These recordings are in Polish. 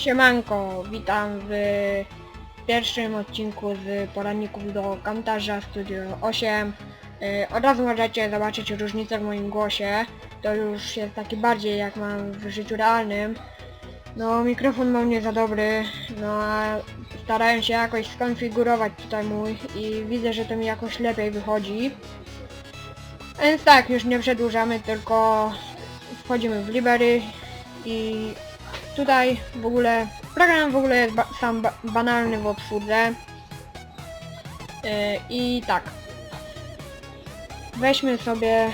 Siemanko, witam w pierwszym odcinku z poradników do Camtasia Studio 8. Yy, Od razu możecie zobaczyć różnicę w moim głosie. To już jest taki bardziej jak mam w życiu realnym. No mikrofon mam nie za dobry, no a starałem się jakoś skonfigurować tutaj mój i widzę, że to mi jakoś lepiej wychodzi. Więc tak, już nie przedłużamy, tylko wchodzimy w Libery i tutaj w ogóle program w ogóle jest ba sam ba banalny w obsłudze. Yy, i tak. Weźmy sobie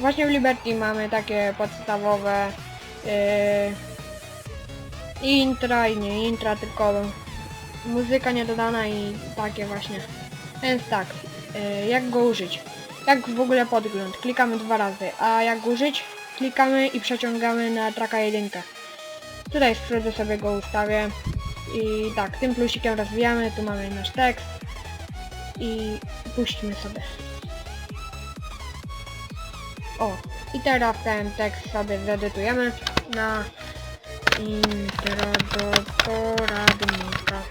właśnie w Liberty mamy takie podstawowe yy, intra i nie intra tylko muzyka niedodana i takie właśnie. Więc tak yy, jak go użyć? Jak w ogóle podgląd? Klikamy dwa razy. A jak użyć? Klikamy i przeciągamy na traka jedynkę Tutaj z przodu sobie go ustawię. I tak, tym plusikiem rozwijamy, tu mamy nasz tekst. I puśćmy sobie. O, i teraz ten tekst sobie zedytujemy na intro do poradnika.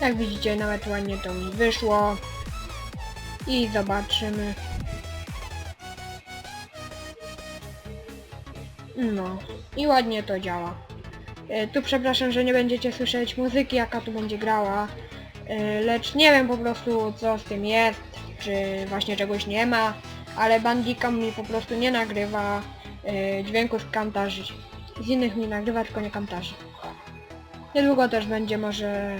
Jak widzicie, nawet ładnie to mi wyszło. I zobaczymy. No, i ładnie to działa. E, tu przepraszam, że nie będziecie słyszeć muzyki, jaka tu będzie grała. E, lecz nie wiem po prostu co z tym jest, czy właśnie czegoś nie ma, ale Bandicam mi po prostu nie nagrywa e, dźwięków z kamtarzy. Z innych mi nagrywa, tylko nie kamtarzy. Niedługo też będzie może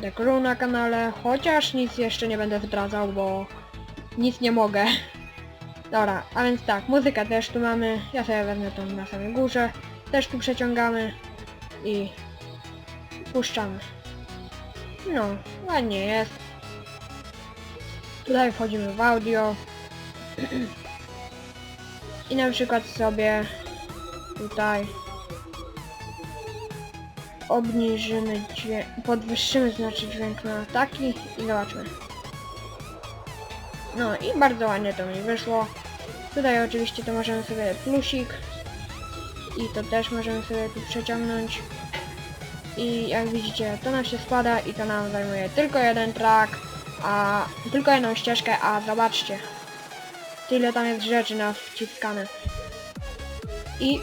The Crew na kanale, chociaż nic jeszcze nie będę zdradzał, bo nic nie mogę. Dobra, a więc tak, muzykę też tu mamy. Ja sobie wezmę tą na samej górze. Też tu przeciągamy i puszczamy. No, ładnie jest. Tutaj wchodzimy w audio. I na przykład sobie tutaj obniżymy dźwięk, podwyższymy znaczy dźwięk na taki i zobaczmy. No i bardzo ładnie to mi wyszło. Tutaj oczywiście to możemy sobie plusik i to też możemy sobie tu przeciągnąć. I jak widzicie to nam się spada i to nam zajmuje tylko jeden track, a tylko jedną ścieżkę, a zobaczcie tyle tam jest rzeczy na wciskane. I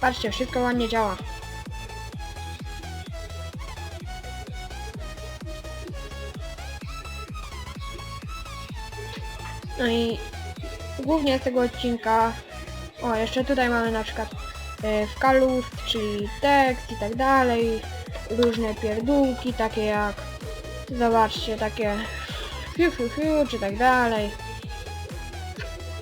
patrzcie, wszystko ładnie działa. No i głównie z tego odcinka, o jeszcze tutaj mamy na przykład e, w kalust, czyli tekst i tak dalej, różne pierdółki takie jak, zobaczcie, takie fiu fiu fiu czy tak dalej.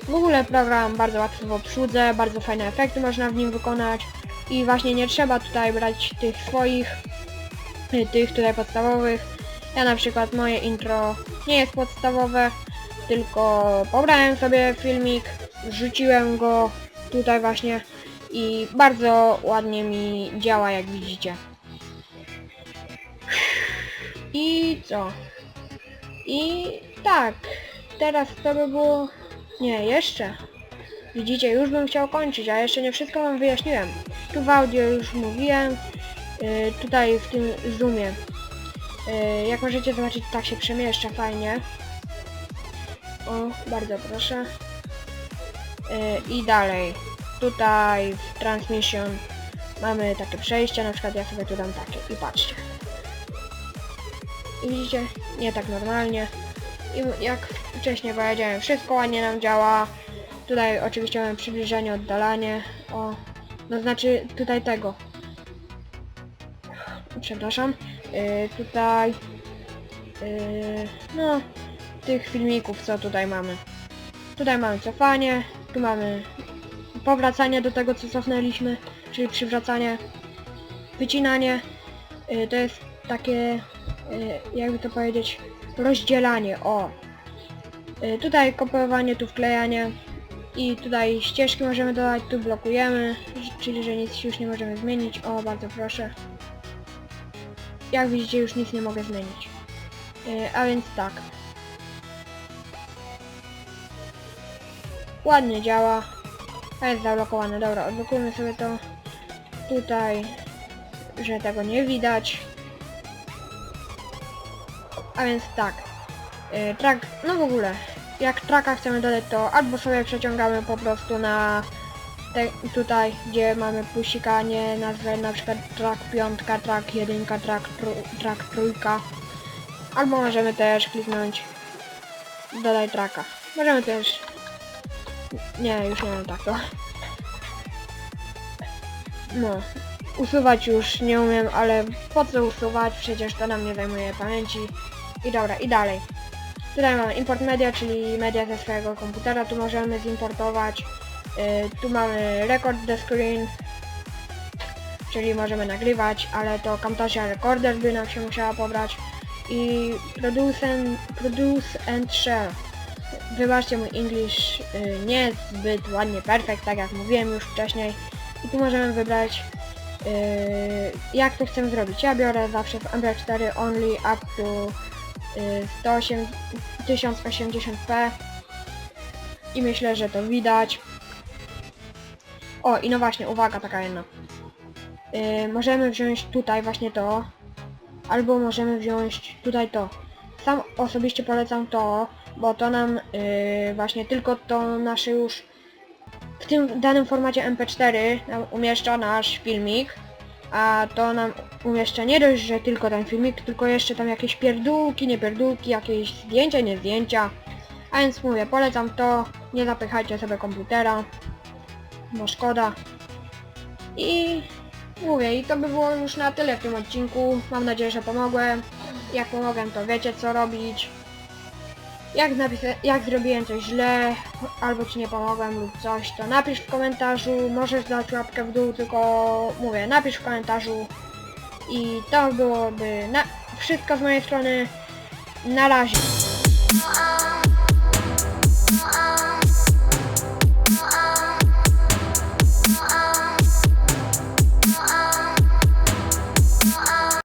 W ogóle program bardzo łatwy w obsłudze, bardzo fajne efekty można w nim wykonać i właśnie nie trzeba tutaj brać tych swoich, y, tych tutaj podstawowych. Ja na przykład moje intro nie jest podstawowe, tylko pobrałem sobie filmik, wrzuciłem go tutaj właśnie i bardzo ładnie mi działa jak widzicie. I co? I tak, teraz to by było... Nie, jeszcze. Widzicie, już bym chciał kończyć, a jeszcze nie wszystko wam wyjaśniłem. Tu w audio już mówiłem, yy, tutaj w tym zoomie. Yy, jak możecie zobaczyć, tak się przemieszcza fajnie. O, bardzo proszę. Yy, I dalej. Tutaj w transmission mamy takie przejście, na przykład ja sobie tu dam takie i patrzcie. I widzicie, nie tak normalnie. I jak wcześniej powiedziałem, wszystko ładnie nam działa. Tutaj oczywiście mamy przybliżenie, oddalanie. O, no znaczy tutaj tego. Przepraszam. Yy, tutaj... Yy, no, tych filmików, co tutaj mamy. Tutaj mamy cofanie, tu mamy powracanie do tego, co cofnęliśmy, czyli przywracanie, wycinanie. Yy, to jest takie, yy, jakby to powiedzieć, rozdzielanie, o. Yy, tutaj kopiowanie, tu wklejanie i tutaj ścieżki możemy dodać, tu blokujemy, czyli że nic już nie możemy zmienić, o bardzo proszę. Jak widzicie już nic nie mogę zmienić. Yy, a więc tak. Ładnie działa. A jest zablokowane, dobra, odblokujmy sobie to tutaj, że tego nie widać. A więc tak, yy, track, no w ogóle, jak traka chcemy dodać to albo sobie przeciągamy po prostu na te, tutaj, gdzie mamy plusika, nie nazwę na przykład track piątka, track jedynka, track, tru, track. Albo możemy też kliknąć dodaj traka. Możemy też... Nie, już nie wiem tak to. No, usuwać już nie umiem, ale po co usuwać? Przecież to nam nie zajmuje pamięci. I dobra, i dalej. Tutaj mamy import media, czyli media ze swojego komputera, tu możemy zimportować. Yy, tu mamy record the screen, czyli możemy nagrywać, ale to Camtasia Recorder by nam się musiała pobrać. I produce and, produce and share. Wybaczcie mój English yy, nie zbyt ładnie perfekt, tak jak mówiłem już wcześniej. I tu możemy wybrać yy, jak to chcemy zrobić. Ja biorę zawsze w MP4 only up to yy, 108, 1080p i myślę, że to widać. O, i no właśnie, uwaga taka jedna. Yy, możemy wziąć tutaj właśnie to, albo możemy wziąć tutaj to. Sam osobiście polecam to, bo to nam yy, właśnie tylko to nasze już w tym danym formacie MP4 nam umieszcza nasz filmik, a to nam umieszcza nie dość, że tylko ten filmik, tylko jeszcze tam jakieś pierdółki, nie pierdółki, jakieś zdjęcia, nie zdjęcia. A więc mówię, polecam to, nie zapychajcie sobie komputera, bo szkoda. I mówię, i to by było już na tyle w tym odcinku. Mam nadzieję, że pomogłem. Jak pomogłem, to wiecie co robić. Jak, napisa- jak zrobiłem coś źle, albo ci nie pomogłem lub coś, to napisz w komentarzu. Możesz dać łapkę w dół, tylko mówię, napisz w komentarzu. I to byłoby na- wszystko z mojej strony. Na razie. I